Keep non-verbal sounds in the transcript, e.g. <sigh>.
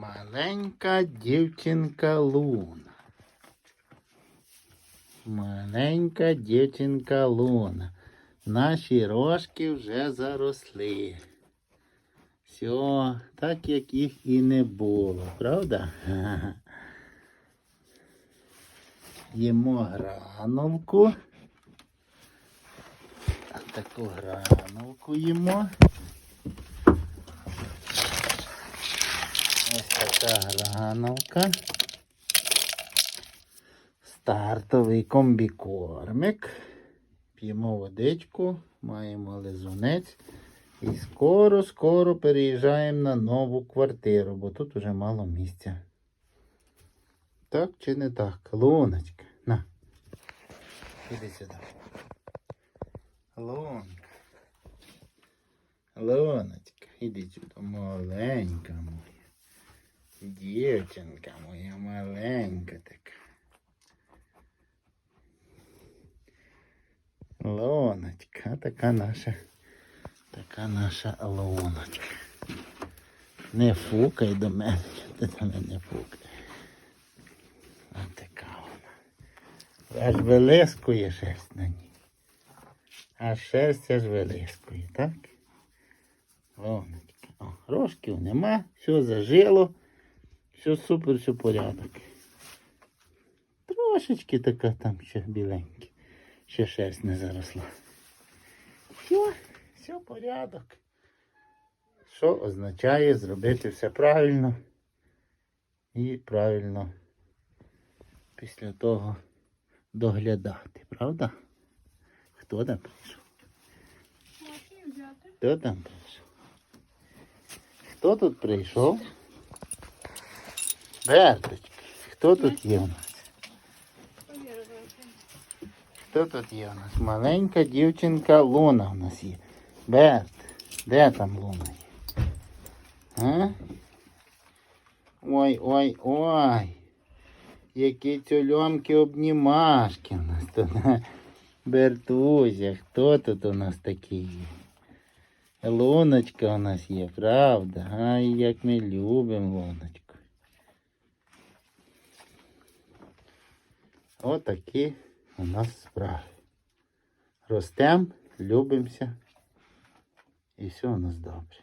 Маленька дівчинка Луна. Маленька дівчинка Луна. Наші рожки вже заросли. Все, так як їх і не було, правда? <laughs> Їмо гранулку. Таку гранулку їмо. Ось така гранулка. Стартовий комбікормик. П'ємо водичку, маємо лизунець. І скоро-скоро переїжджаємо на нову квартиру, бо тут уже мало місця. Так чи не так? Луночка, на. Іди сюди. Лунка. Луночка, іди сюди, маленька моя. Дівчинка моя маленька така. Луночка, така наша, така наша луночка. Не фукай до мене, ти до мене не фукай. А така вона. Аж вилискує шерсть на ній. А шерсть аж вилискує, так? Луночка. О, рожків нема, все зажило, все супер, все порядок. Трошечки така там ще біленька. Ще шерсть не заросла. Все, все порядок. Що означає зробити все правильно і правильно після того доглядати, правда? Хто там прийшов? Хто там прийшов? Хто тут прийшов? Берточки, хто тут є у нас? Хто тут є у нас? Маленька дівчинка Луна у нас є. Берт, де там Луна є? А? Ой, ой, ой. Які цьольомки обнімашки у нас тут. <laughs> Бертузя, хто тут у нас такий є? Луночка у нас є, правда? Ай, як ми любимо Луночку. Отакі у нас справи. Ростем, любимося і все у нас добре.